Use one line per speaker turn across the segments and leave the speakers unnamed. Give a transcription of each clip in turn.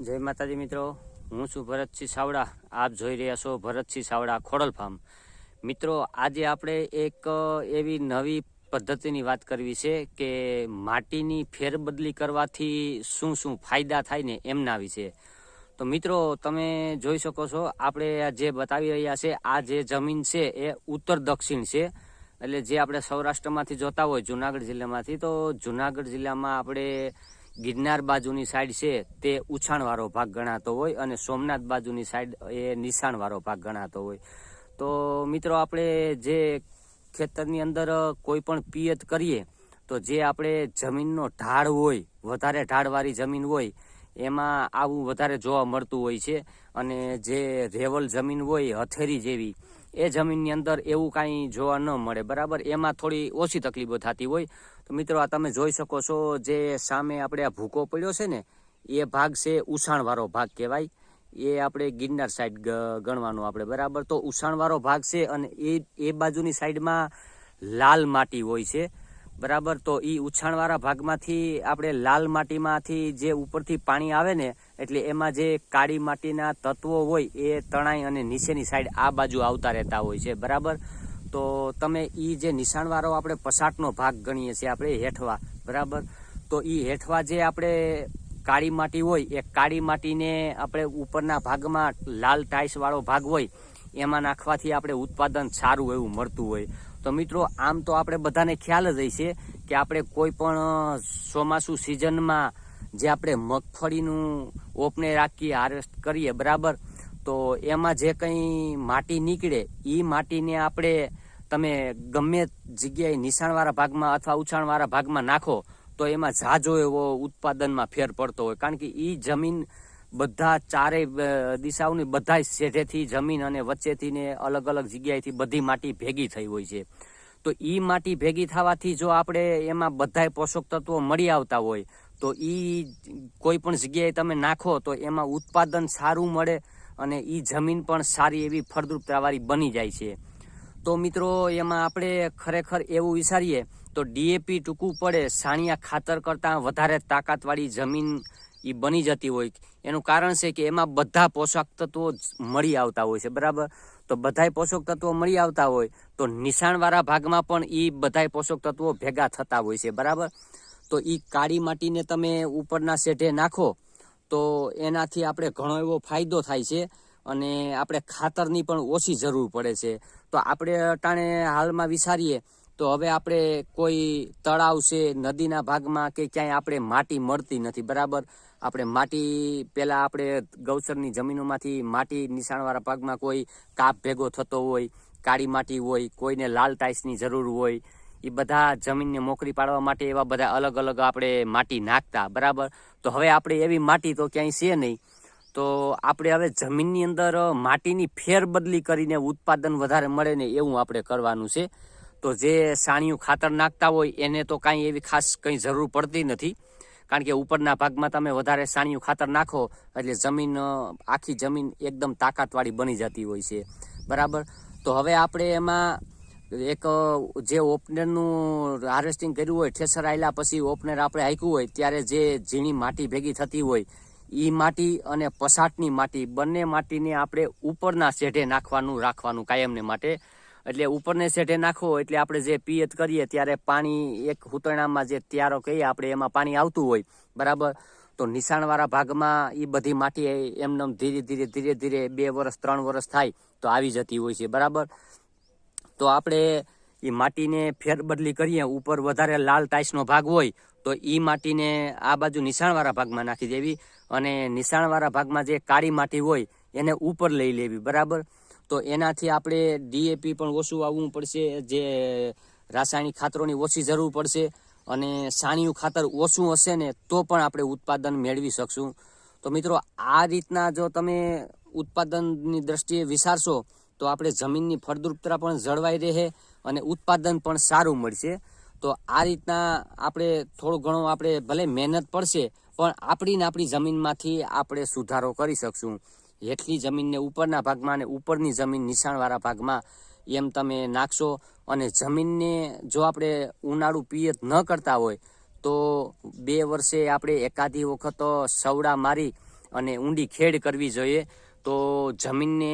જય માતાજી મિત્રો. હું છું ભરતસિંહ સાવડા. આપ જોઈ રહ્યા છો ભરતસિંહ સાવડા ખોડલ ફાર્મ. મિત્રો, આજે આપણે એક એવી નવી પદ્ધતિની વાત કરવી છે કે માટીની ફેરબદલી કરવાથી શું શું ફાયદા થાય ને એમના વિશે. તો મિત્રો, તમે જોઈ શકો છો, આપણે જે બતાવી રહ્યા છે, આ જે જમીન છે એ ઉત્તર દક્ષિણ છે. એટલે જે આપણે સૌરાષ્ટ્રમાંથી જોતા હોય, જુનાગઢ જિલ્લામાંથી, તો જુનાગઢ જિલ્લામાં આપણે ગિરનાર બાજુની સાઈડ છે તે ઉછાણવાળો ભાગ ગણાતો હોય અને સોમનાથ બાજુની સાઈડ એ નિશાણવાળો ભાગ ગણાતો હોય. તો મિત્રો, આપણે જે ખેતરની અંદર કોઈ પણ પિયત કરીએ, તો જે આપણે જમીનનો ઢાળ હોય, વધારે ઢાળવાળી જમીન હોય, એમાં આવું વધારે જોવા મળતું હોય છે. અને જે રેવલ જમીન હોય હથેરી જેવી, એ જમીનની અંદર એવું કાંઈ જોવા ન મળે. બરાબર? એમાં થોડી ઓછી તકલીફો થતી હોય. તો મિત્રો આ તમે જોઈ શકો છો, જે સામે આપણે આ ભૂકો પડ્યો છે ને, એ ભાગ છે ઉછાણવાળો ભાગ કહેવાય. એ આપણે ગિરનાર સાઈડ ગણવાનો આપણે, બરાબર? તો ઉછાણવાળો ભાગ છે અને એ એ બાજુની સાઈડમાં લાલ માટી હોય છે, બરાબર? તો એ ઉછાણવાળા ભાગમાંથી આપણે લાલ માટીમાંથી જે ઉપરથી પાણી આવે ને, એટલે એમાં જે કાળી માટીના તત્વો હોય, એ તણાઈ અને નીચેની સાઈડ આ બાજુ આવતા રહેતા હોય છે, બરાબર? તો તમે એ જે નિશાણવાળો આપણે પસાટનો ભાગ ગણીએ છીએ, આપણે હેઠવા, બરાબર? તો એ હેઠવા જે આપણે કાળી માટી હોય, એ કાળી માટીને આપણે ઉપરના ભાગમાં લાલ ટાઈસવાળો ભાગ હોય, એમાં નાખવાથી આપણે ઉત્પાદન સારું એવું મળતું હોય. તો મિત્રો, આમ તો આપણે બધાને ખ્યાલ જ હશે કે આપણે કોઈ પણ ચોમાસું સિઝનમાં જે આપણે મગફળીનું ઓપને રાખીએ, હાર્વેસ્ટ કરીએ, બરાબર? તો એમાં જે કંઈ માટી નીકળે એ માટીને આપણે તમે ગમે જગ્યાએ નિશાણવાળા ભાગમાં અથવા ઉછાણવાળા ભાગમાં નાખો, તો એમાં ઝાઝો એવો ઉત્પાદનમાં ફેર પડતો હોય. કારણ કે એ જમીન બધા ચારે દિશાઓની બધા શેઢેથી જમીન અને વચ્ચેથી ને અલગ અલગ જગ્યાએથી બધી માટી ભેગી થઈ હોય છે. તો એ માટી ભેગી થવાથી જો આપણે એમાં બધાય પોષક તત્વો મળી આવતા હોય, તો એ કોઈ પણ જગ્યાએ તમે નાખો, તો એમાં ઉત્પાદન સારું મળે અને એ જમીન પણ સારી એવી ફળદ્રુપતાવાળી બની જાય છે. તો મિત્રો, એમાં આપણે ખરેખર એવું વિચારીએ, તો ડીએપી ટૂંકું પડે, સાણિયા ખાતર કરતાં વધારે તાકાતવાળી જમીન એ બની જતી હોય. એનું કારણ છે કે એમાં બધા પોષક તત્વો મળી આવતા હોય છે, બરાબર? તો બધાય પોષક તત્વો મળી આવતા હોય, તો નિશાણવાળા ભાગમાં પણ એ બધાય પોષક તત્વો ભેગા થતા હોય છે, બરાબર? તો એ કાળી માટીને તમે ઉપરના શેઢે નાખો, તો એનાથી આપણે ઘણો એવો ફાયદો થાય છે. અને આપણે ખાતરની પણ ઓછી જરૂર પડે છે. તો આપણે અટાણે હાલમાં વિચારીએ, તો હવે આપણે કોઈ તળાવ છે, નદીના ભાગમાં કે ક્યાંય આપણે માટી મળતી નથી, બરાબર? આપણે માટી, પહેલાં આપણે ગૌચરની જમીનોમાંથી માટી નિશાણવાળા ભાગમાં કોઈ કાપ ભેગો થતો હોય, કાળી માટી હોય, કોઈને લાલ ટાઈસની જરૂર હોય એ બધા જમીનને મોકરી પાડવા માટે એવા બધા અલગ અલગ આપણે માટી નાખતા, બરાબર? તો હવે આપણે એવી માટી તો ક્યાંય છે નહીં. તો આપણે હવે જમીનની અંદર માટીની ફેરબદલી કરીને ઉત્પાદન વધારે મળે ને એવું આપણે કરવાનું છે. તો જે સાણિયું ખાતર નાખતા હોય એને તો કાંઈ એવી ખાસ કંઈ જરૂર પડતી નથી. કારણ કે ઉપરના ભાગમાં તમે વધારે સાણિયું ખાતર નાખો, એટલે જમીન આખી જમીન એકદમ તાકાતવાળી બની જતી હોય છે. બરાબર? તો હવે આપણે એમાં એક જે ઓપનરનું હાર્વેસ્ટિંગ કર્યું હોય, ઠેસર આવેલા પછી ઓપનર આપણે હાંક્યું હોય, ત્યારે જે ઝીણી માટી ભેગી થતી હોય એ માટી અને પસાટની માટી, બંને માટીને આપણે ઉપરના શેઢે નાખવાનું, રાખવાનું કાયમને માટે. એટલે ઉપરને શેઢે નાખવો એટલે આપણે જે પિયત કરીએ ત્યારે પાણી એક હુતણામાં જે ત્યારો કહીએ, આપણે એમાં પાણી આવતું હોય. બરાબર? તો નિશાણવાળા ભાગમાં એ બધી માટી એમને ધીરે ધીરે ધીરે ધીરે બે વર્ષ ત્રણ વર્ષ થાય તો આવી જતી હોય છે. બરાબર? તો આપણે એ માટીને ફેરબદલી કરીએ, ઉપર વધારે લાલ ટાઈસનો ભાગ હોય, તો એ માટીને આ બાજુ નિશાણવાળા ભાગમાં નાખી દેવી અને નિશાણવાળા ભાગમાં જે કાળી માટી હોય, એને ઉપર લઈ લેવી, બરાબર? તો એનાથી આપણે ડીએપી પણ ઓછું આવવું પડશે, જે રાસાયણિક ખાતરોની ઓછી જરૂર પડશે અને સાણિયું ખાતર ઓછું હશે ને, તો પણ આપણે ઉત્પાદન મેળવી શકશું. તો મિત્રો, આ રીતના જો તમે ઉત્પાદનની દ્રષ્ટિએ વિચારશો, તો આપણે જમીનની ફળદ્રુપતા પણ જળવાઈ રહે અને ઉત્પાદન પણ સારું મળશે. તો આ રીતના આપણે થોડું ઘણું આપણે ભલે મહેનત પડશે, પણ આપણી ને આપણી જમીનમાંથી આપણે સુધારો કરી શકશું. હેઠલી જમીનને ઉપરના ભાગમાં અને ઉપરની જમીન નિશાણવાળા ભાગમાં એમ તમે નાખશો. અને જમીનને જો આપણે ઉનાળું પિયત ન કરતા હોય, તો બે વર્ષે આપણે એકાદી વખત સવડા મારી અને ઊંડી ખેડ કરવી જોઈએ. તો જમીનને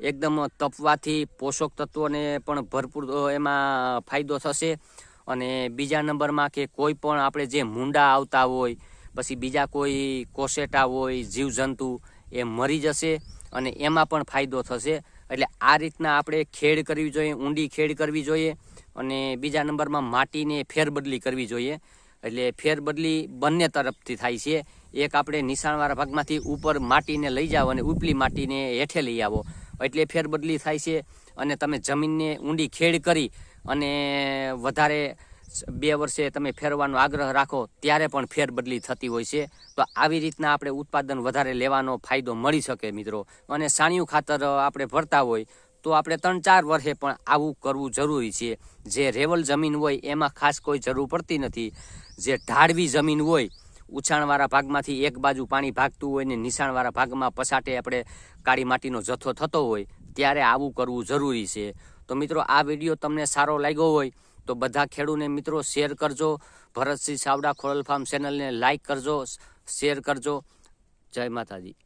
એકદમ તપવાથી પોષક તત્વોને પણ ભરપૂર એમાં ફાયદો થશે. અને બીજા નંબરમાં કે કોઈ પણ આપણે જે મૂંડા આવતા હોય, પછી બીજા કોઈ કોસેટા હોય, જીવજંતુ, એ મરી જશે અને એમાં પણ ફાયદો થશે. એટલે આ રીતના આપણે ખેડ કરવી જોઈએ, ઊંડી ખેડ કરવી જોઈએ અને બીજા નંબરમાં માટીને ફેરબદલી કરવી જોઈએ. એટલે ફેરબદલી બંને તરફથી થાય છે. એક આપણે નિશાણવાળા ભાગમાંથી ઉપર માટીને લઈ જાઓ અને ઉપલી માટીને હેઠે લઈ આવો. એટલે ફેરબદલી થાય છે અને તમે જમીનને ઊંડી ખેડ કરી અને વધારે બે વર્ષે તમે ફેરવાનો આગ્રહ રાખો ત્યારે પણ ફેરબદલી થતી હોય છે. તો આવી રીતના આપણે ઉત્પાદન વધારે લેવાનો ફાયદો મળી શકે મિત્રો. અને સાણિયું ખાતર આપણે ભરતા હોય તો આપણે ત્રણ ચાર વર્ષે પણ આવું કરવું જરૂરી છે. જે રેવલ જમીન હોય એમાં ખાસ કોઈ જરૂર પડતી નથી. જે ઢાળવી જમીન હોય ઉછાણવાળા ભાગમાંથી એક બાજુ પાણી ભાગતું હોય ને નિશાણવાળા ભાગમાં પસાટે આપણે કાળી માટીનો જથ્થો થતો હોય, ત્યારે આવું કરવું જરૂરી છે. તો મિત્રો, આ વીડિયો તમને સારો લાગ્યો હોય, તો બધા ખેડૂને મિત્રો શેર કરજો. ભરતસિંહ સાવડા ખોડલ ફાર્મ ચેનલને લાઈક કરજો, શેર કરજો. જય માતાજી.